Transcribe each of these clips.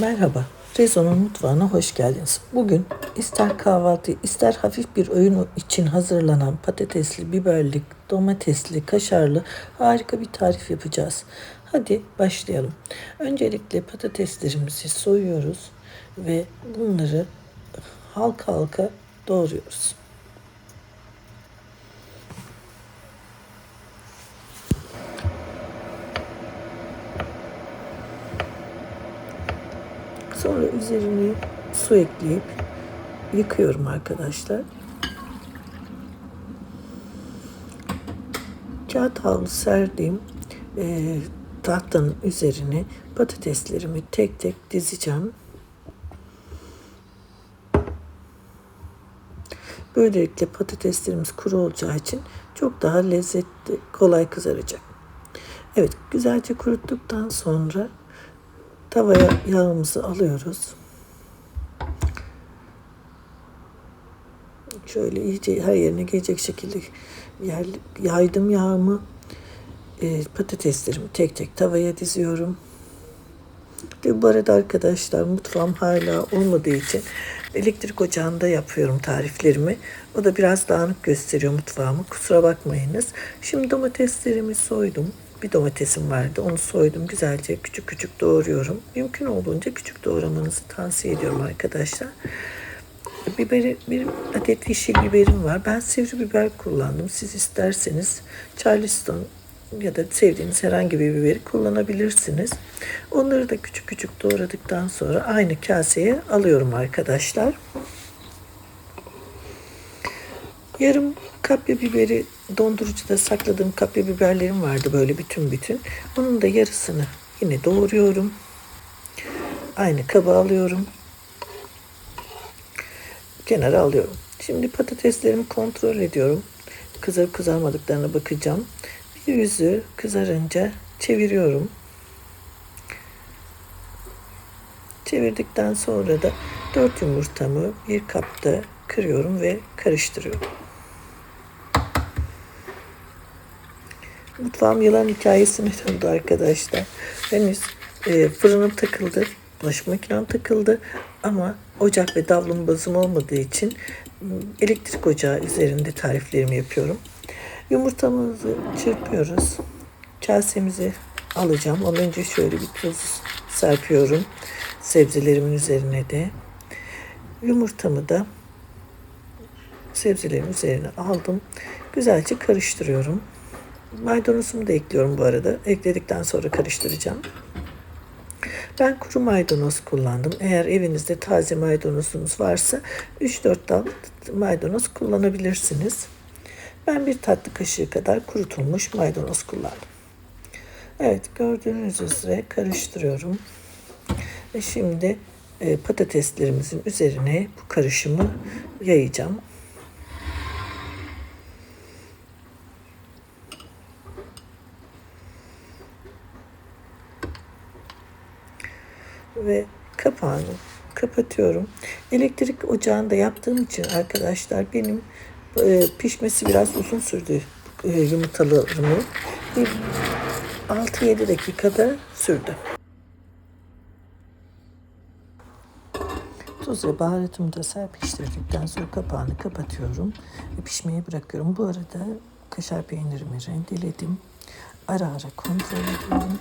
Merhaba, Rezo'nun mutfağına hoş geldiniz. Bugün ister kahvaltı, ister hafif bir öğün için hazırlanan patatesli, biberli, domatesli, kaşarlı harika bir tarif yapacağız. Hadi başlayalım. Öncelikle patateslerimizi soyuyoruz ve bunları halka halka doğruyoruz. Sonra üzerine su ekleyip yıkıyorum arkadaşlar. Kağıt havlu serdiğim e, tahtanın üzerine patateslerimi tek tek dizeceğim. Böylelikle patateslerimiz kuru olacağı için çok daha lezzetli, kolay kızaracak. Evet, güzelce kuruttuktan sonra Tavaya yağımızı alıyoruz. Şöyle iyice her yerine gelecek şekilde yer, yaydım yağımı. E, patateslerimi tek tek tavaya diziyorum. Ve bu arada arkadaşlar mutfağım hala olmadığı için elektrik ocağında yapıyorum tariflerimi. O da biraz dağınık gösteriyor mutfağımı. Kusura bakmayınız. Şimdi domateslerimi soydum bir domatesim vardı. Onu soydum güzelce küçük küçük doğruyorum. Mümkün olduğunca küçük doğramanızı tavsiye ediyorum arkadaşlar. Biberi, bir adet yeşil biberim var. Ben sivri biber kullandım. Siz isterseniz Charleston ya da sevdiğiniz herhangi bir biberi kullanabilirsiniz. Onları da küçük küçük doğradıktan sonra aynı kaseye alıyorum arkadaşlar. Yarım kapya biberi dondurucuda sakladığım kapya biberlerim vardı böyle bütün bütün. Onun da yarısını yine doğruyorum. Aynı kaba alıyorum. Kenara alıyorum. Şimdi patateslerimi kontrol ediyorum. Kızarıp kızarmadıklarına bakacağım. Bir yüzü kızarınca çeviriyorum. Çevirdikten sonra da 4 yumurtamı bir kapta kırıyorum ve karıştırıyorum. Mutfağım yılan hikayesine döndü arkadaşlar. Henüz e, fırınım takıldı. Bulaşık makinem takıldı. Ama ocak ve davlumbazım olmadığı için elektrik ocağı üzerinde tariflerimi yapıyorum. Yumurtamızı çırpıyoruz. Kasemizi alacağım. Ondan önce şöyle bir tuz serpiyorum. Sebzelerimin üzerine de. Yumurtamı da sebzelerin üzerine aldım. Güzelce karıştırıyorum. Maydanozumu da ekliyorum bu arada. Ekledikten sonra karıştıracağım. Ben kuru maydanoz kullandım. Eğer evinizde taze maydanozunuz varsa 3-4 dal maydanoz kullanabilirsiniz. Ben bir tatlı kaşığı kadar kurutulmuş maydanoz kullandım. Evet gördüğünüz üzere karıştırıyorum. Ve şimdi e, patateslerimizin üzerine bu karışımı yayacağım. Ve kapağını kapatıyorum. Elektrik ocağında yaptığım için arkadaşlar benim e, pişmesi biraz uzun sürdü e, yumurtalarımı. 6-7 dakikada sürdü. Tuz ve baharatımı da serpiştirdikten sonra kapağını kapatıyorum ve pişmeye bırakıyorum. Bu arada kaşar peynirimi rendeledim. Ara ara kontrol ediyorum.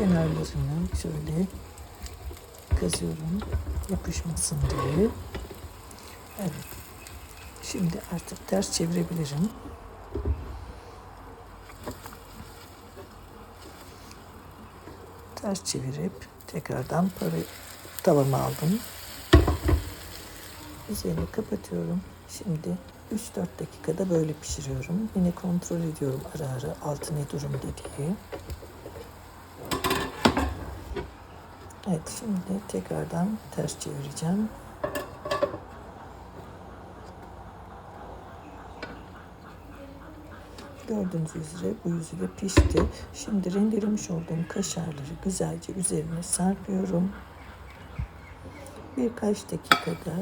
Kenarlarını şöyle kazıyorum yapışmasın diye. Evet. Şimdi artık ters çevirebilirim. Ters çevirip tekrardan para tavama aldım. Üzerini kapatıyorum. Şimdi 3-4 dakikada böyle pişiriyorum. Yine kontrol ediyorum ara ara altı ne durumda diye. Evet şimdi tekrardan ters çevireceğim. Gördüğünüz üzere bu yüzü de pişti. Şimdi rendelemiş olduğum kaşarları güzelce üzerine serpiyorum. Birkaç dakikada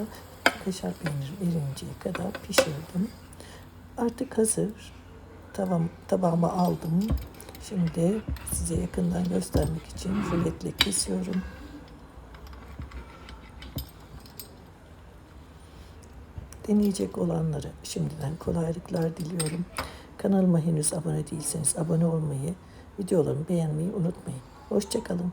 kaşar peyniri erinceye kadar pişirdim. Artık hazır. Tavam, tabağıma aldım. Şimdi size yakından göstermek için ruletle kesiyorum. Deneyecek olanlara şimdiden kolaylıklar diliyorum. Kanalıma henüz abone değilseniz abone olmayı, videolarımı beğenmeyi unutmayın. Hoşçakalın.